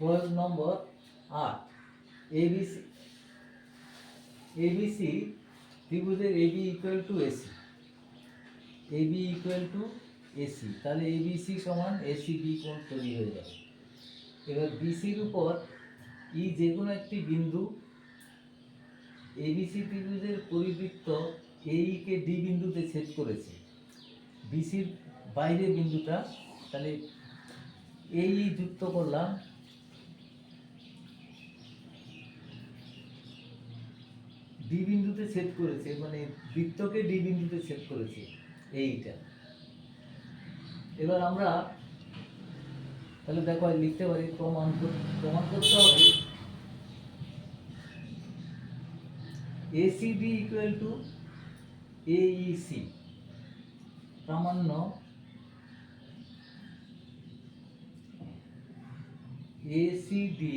প্রয়োগ নম্বর আট। এবিসি এবিসি ত্রিভুজের AB equal to AC. AB equal to AC. তাহলে এবিসি সমান এসি বি কোণ তৈরি হয়ে যাবে। এবার বিসির উপর ই যে কোনো একটি বিন্দু এবিসি ত্রিভুজের পরিবৃত্ত এইকে ডি বিন্দুতে ছেদ করেছে। বিসির বাইরে বিন্দুটা, তাহলে এই যুক্ত করলাম ডি বিন্দুতে ছেদ করেছে মানে বৃত্তকে ডি বিন্দুতে ছেদ করেছে, এইটা। এবার আমরা তাহলে দেখো লিখতে পারি, প্রমাণ প্রমাণ করতে হবে। এসিডি ইকুয়াল টু এইসি প্রামাণ্য এসিডি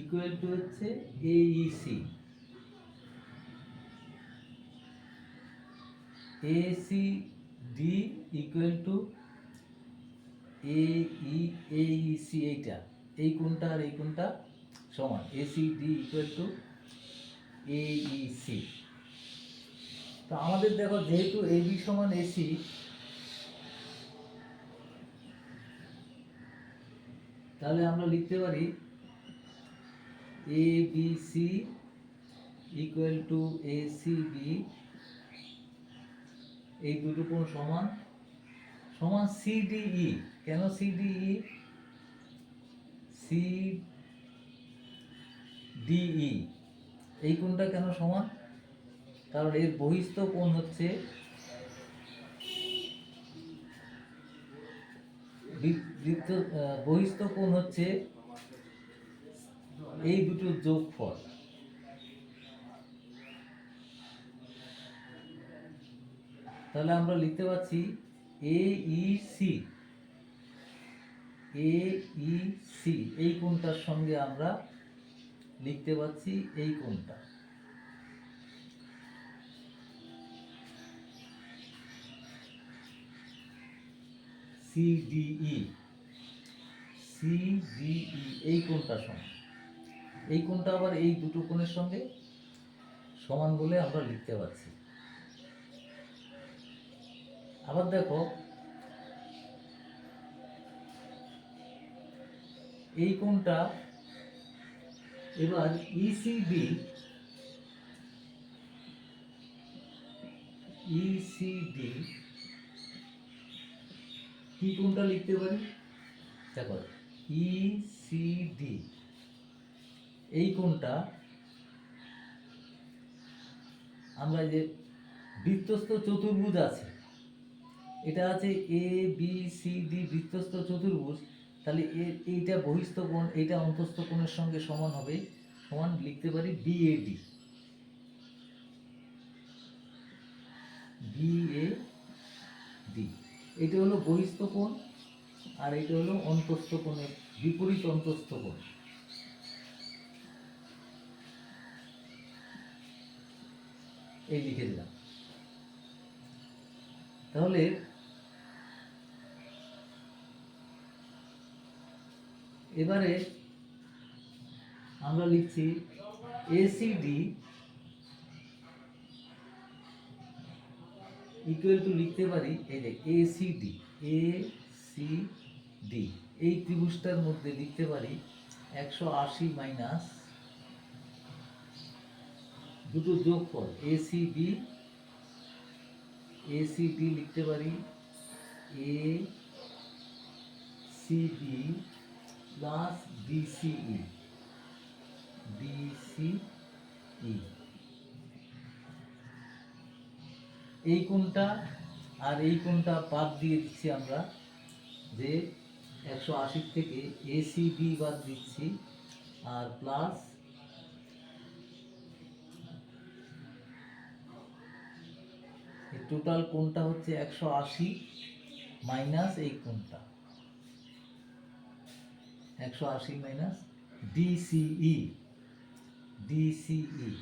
ইকুয়াল টু হচ্ছে এইসি ডি ইকুয়াল টু এই এইসি এইটা। এই কোনটা আর এই কোনটা সমান। AC D equal to AEC তো আমাদের দেখো, যেহেতু এবি সমান এসি তাহলে আমরা লিখতে পারি C to A C B এই দুটো কোণ সমান? সমান সিডিই কেন সিডিই সি ডিই এই কোণটা কেন সমান? কারণ এর বহিস্থ কোণ হচ্ছে বহিস্থ কোণ হচ্ছে এই দুটোর যোগফল। তাহলে আমরা লিখতে পাচ্ছি এ ই সি এ ই সি এই কোণটার সঙ্গে আমরা লিখতে পাচ্ছি এই কোণটা। সিডিই সিডিই এই কোণটার সঙ্গে। এই কোণটা আবার এই দুটো কোণের সঙ্গে সমান বলে আমরা লিখতে পারছি। আবার দেখো, এই কোণটা এবার E ইসিডি E কি কোনটা লিখতে পারি? দেখো ইসিডি এই কোণটা আমরা যে বৃত্তস্থ চতুর্ভুজ আছে, এটা আছে এ বি সি ডি বৃত্তস্থ চতুর্ভুজ, তাহলে এ- এইটা বহিস্থ কোণ, এইটা অন্তস্থ কোণের সঙ্গে সমান হবে, সমান লিখতে পারি বিএডি বিএ ডি এটা হলো বহিস্থ কোণ, আর এটা হলো অন্তস্থ কোণের, বিপরীত অন্তস্থ কোণ। এই লিখে দিলাম। তাহলে এবারে আমরা লিখছি এসিডি ইকুয়াল টু লিখতে পারি, এই যে এসিডি এ সি ডি এই ত্রিভুজটার মধ্যে লিখতে পারি একশো আশি মাইনাস দুটো যোগ যোগফল এসিবি এসিডি লিখতে পারি A CB plus DCE DCE এই কোনটা আর এই কোনটা বাদ দিয়ে দিচ্ছি আমরা, যে একশো আশির থেকে এসিবি বাদ দিচ্ছি, আর প্লাস টোটাল কোনটা হচ্ছে একশো আশি মাইনাস এই কোনটা একশো আশি মাইনাস ডিসিই ডিসিই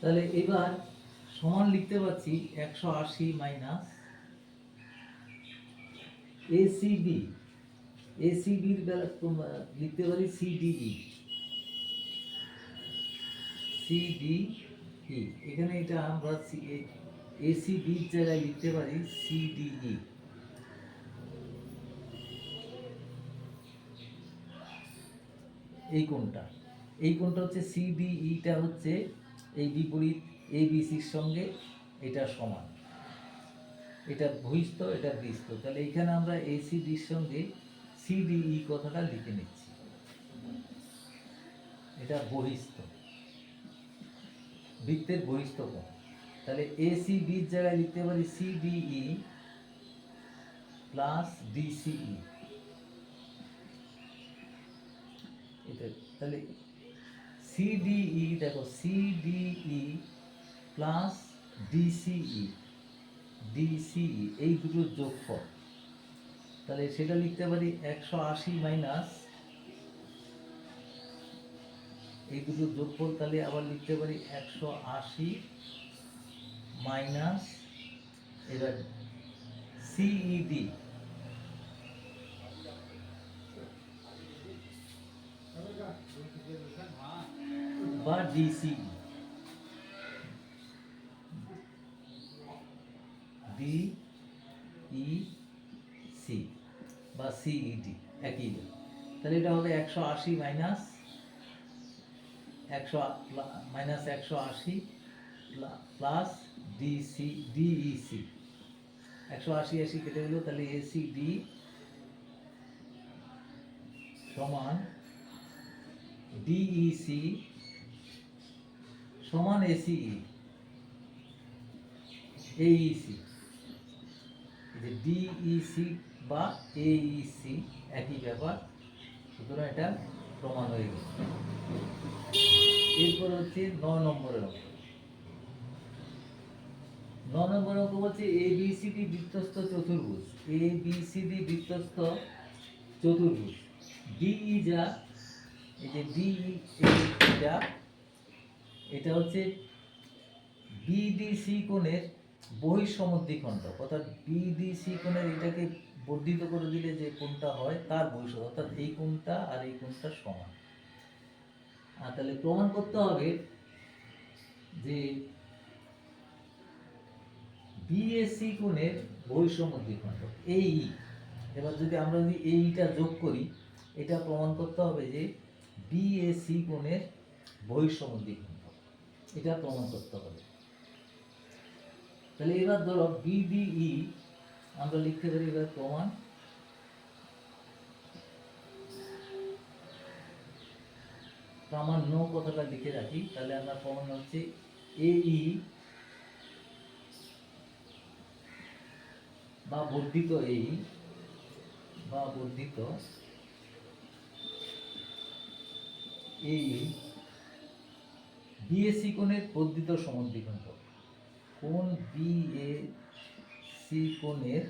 তাহলে এবার সমান লিখতে পারছি একশো আশি মাইনাস এসিবি এসিবির বেলা লিখতে পারি সিডিই সিডিই এখানে এটা আমরা এসিবির জায়গায় লিখতে পারি সিডিই এই কোণটা। এই কোণটা হচ্ছে সিডিইটা হচ্ছে এই বিপরীত এ বিসির সঙ্গে এটা সমান। এটা বহিস্থ এটা বৃস্ত তাহলে এখানে আমরা এসিডির সঙ্গে সিডিই কথাটা লিখে নিচ্ছি। এটা বহিস্থ। বৃত্তের বহিস্থ কোণ। তাহলে এসিবির জায়গায় লিখতে পারি সিডিই প্লাস ডিসিই এটা তাহলে সিডিই দেখো সিডিই প্লাস ডিসিই ডিসিই এই দুটোর যোগফল। তাহলে সেটা লিখতে পারি একশো আশি মাইনাস এই দুটোর যোগফল তাহলে আবার লিখতে পারি একশো আশি মাইনাস এবার সিইডি বা ডিসি ডি ই সি বা সিইডি একই তাহলে এটা হবে একশো আশি মাইনাস একশো মাইনাস একশো আশি প্লাস ডিসি ডিইসি একশো আশি আশি কেটে গেল, তাহলে এসি ডি সমান ডিইসি সমান এসিই এইসি যে ডিইসি বা এইসি একই ব্যাপার। সুতরাং এটা প্রমাণ হয়ে গেল এরপর হচ্ছে ন নম্বরের অঙ্ক। ন নম্বর অঙ্ক বলছে এ বি সি ডি বৃত্তস্থ চতুর্ভুজ। এ বি সি ডি বৃত্তস্থ চতুর্ভুজ। ডিই যা, এই যে ডি এটা এটা হচ্ছে বিডিসি কোণের বহিঃসমদ্বিখণ্ড। অর্থাৎ বিডিসি কোণের এটাকে বর্ধিত করে দিলে যে কোণটা হয়, তার বহিঃ অর্থাৎ এই কোণটা আর এই কোণটা সমান। আর তাহলে প্রমাণ করতে হবে যে বিএসসি কোণের বহিঃসমদ্বিখণ্ড এই এবার যদি আমরা যদি এইটা যোগ করি, এটা প্রমাণ করতে হবে যে বিএসি কোণের বহিঃসমদ্বিখণ্ড এটা প্রমাণ করতে হবে। তাহলে এবার ধরো বিডিই আমরা লিখতে পারি এবার প্রমাণ। প্রামাণ্য কথাটা লিখে রাখি, তাহলে আমরা প্রমাণ হচ্ছে এ, ই বা বর্ধিত এই বা বর্ধিত এই বিএসসি কোণের বর্ধিত সমদ্বিখণ্ড কোণ বিএসসি কোণের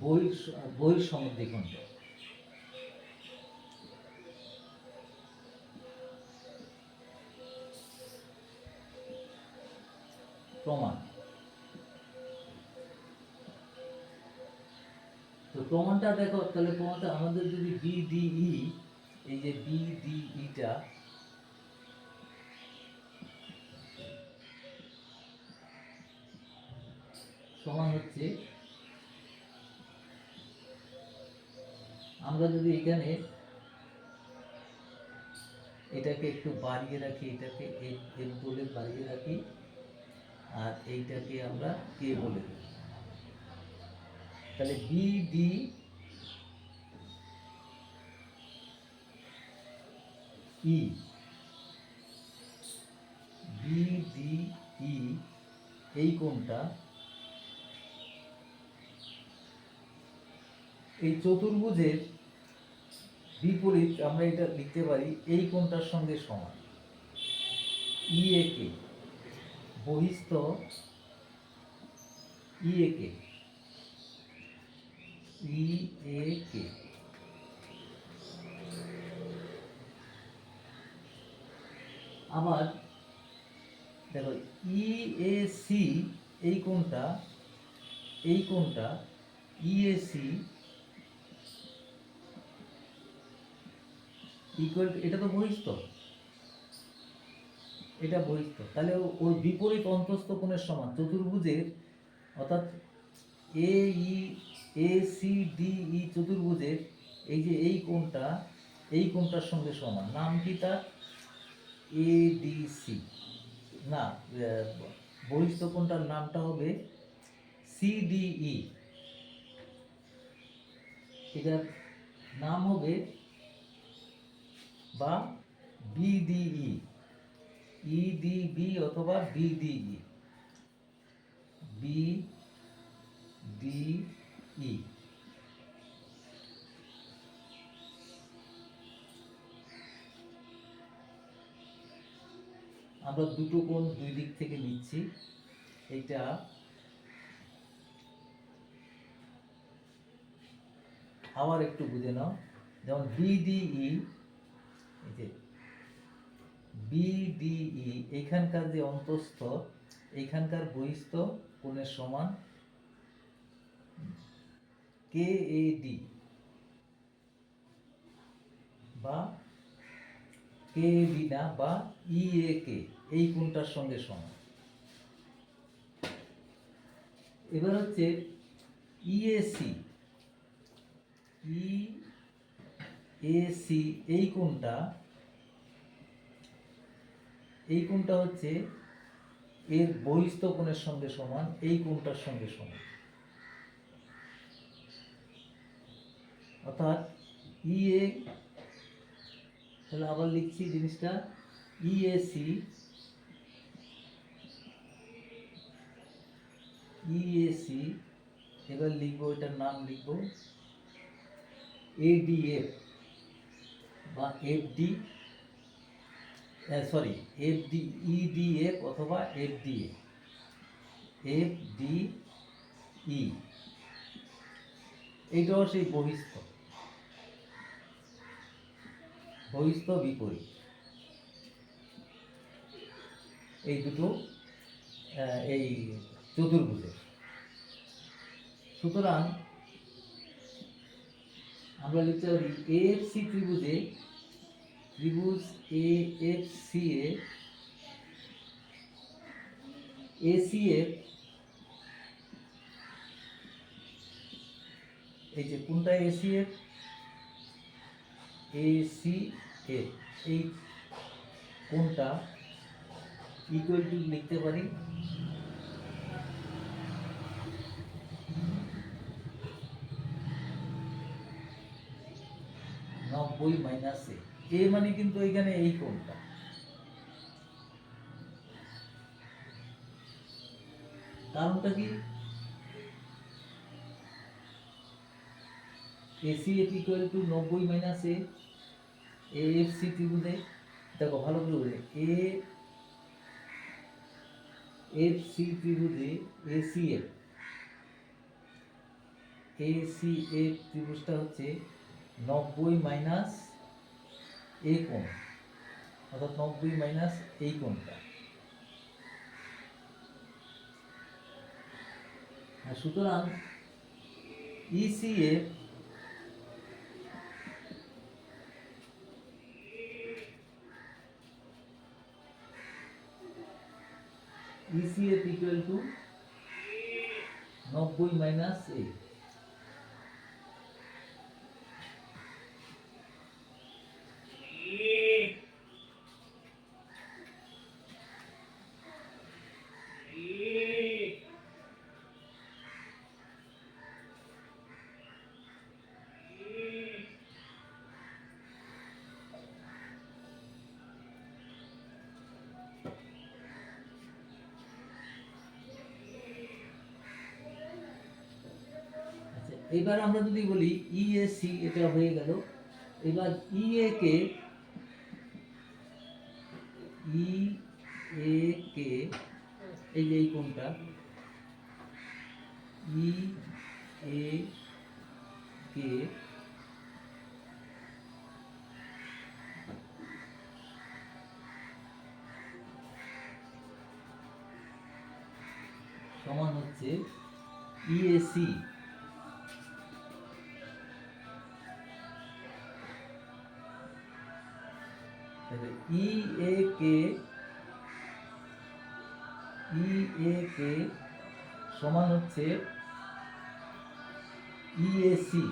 বহির বহির সমদ্বিখণ্ড প্রমাণ। তো প্রমাণটা দেখো, তাহলে প্রমাণটা আমাদের যদি বিডিই এই যে বিডিইটা সমান হচ্ছে। আমরা যদি এখানে এটাকে একটু বাড়িয়ে রাখি, এটাকে এফ বলে বাড়িয়ে রাখি, আর এইটাকে আমরা কে বলে তাহলে B D E B D E এই কোণটা এই চতুর্ভুজের বিপরীত আমরা এটা লিখতে পারি, এই কোণটার সঙ্গে সমান। ই এ কে বহিস্থ ই এ কে ই এ কে আবার দেখো ই এ সি এই কোণটা এই কোণটা ই এ সি ইকুয়াল এটা তো বহিস্থ। এটা বহিস্থ। তাহলে ওর বিপরীত অন্তস্থ কোণের সমান। চতুর্ভুজের, অর্থাৎ এ ই এ সি ডি ই চতুর্ভুজের এই যে এই কোণটা, এই কোণটার সঙ্গে সমান। নাম কি তার? এ ডি সি না বহিস্থ কোণটার নামটা হবে সিডিই এটার নাম হবে বা বিডিই, ইডিবি অথবা বিডিই বি ডিই আমরা দুটো কোণ দুই দিক থেকে নিচ্ছি। এটা আবার একটু বুঝে নাও। যেমন বিডিই যে বিডিই এখানকার যে অন্তস্থ এইখানকার বহিস্থ কোণের সমান কে এ ডি বা কে ডি না, বা ই এ কে এই কোণটার সঙ্গে সমান। এবার হচ্ছে ইএসি ই এসি এই কোণটা এই কোণটা হচ্ছে এর বহিস্থ কোণের সঙ্গে সমান, এই কোণটার সঙ্গে সমান। অর্থাৎ ইএ তাহলে আবার লিখছি জিনিসটা ইএসি ইএসি এবার লিখব, এটার নাম লিখব এডিএফ বা এফডি সরি এফডি ইডিএফ অথবা এফডিএ ই এইটাও সেই বহিস্থ বহিস্থ বিপরীত, এই দুটো এই চতুর্ভুজের। সুতরাং আমরা লিখতে পারি এফ সি ত্রিভুজে, ত্রিভুজ A F C A AC F এই যে কোনটা এসি এফ এসি এফ এই কোনটা? ইকুয়াল টু লিখতে পারি নব্বই মাইনাস এ। এ মানে কিন্তু এখানে এই কোণটা। কারণটা কি? এসি এফ ইকুয়াল টু নব্বই মাইনাস এ এফ সি ত্রিভুজে, দেখো ভালো করে বলে এ এফ সি ত্রিভুজে এসি এফ এসি এফ ত্রিভুজটা হচ্ছে নব্বই মাইনাস এই কোণ, অর্থাৎ নব্বই মাইনাস এই কোণটা সুতরাং ইসিএফ ECF equal টু নব্বই মাইনাস 8. এবার আমরা যদি বলি ইএসি এটা হয়ে গেল। এবার ইএ কে ই এ কে এই যে এই কোনটা ই এ কে সমান হচ্ছে ইএসি ই এ কে ই এ কে সমান হচ্ছে ইএসি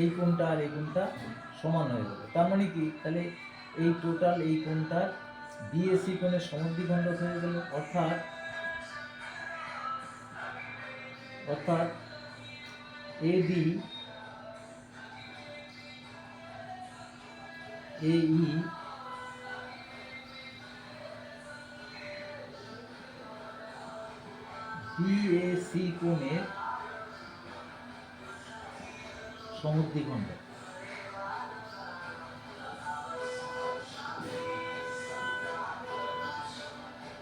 এই কোণটা আর এই কোণটা সমান হয়ে যাবে। তার মানে কি? তাহলে এই টোটাল এই কোণটার বিএসি কোণের সমদ্বিখণ্ড হয়ে গেল। অর্থাৎ অর্থাৎ এডি এই বিএসি কোণের সমদ্বিখণ্ড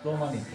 প্রমাণিত।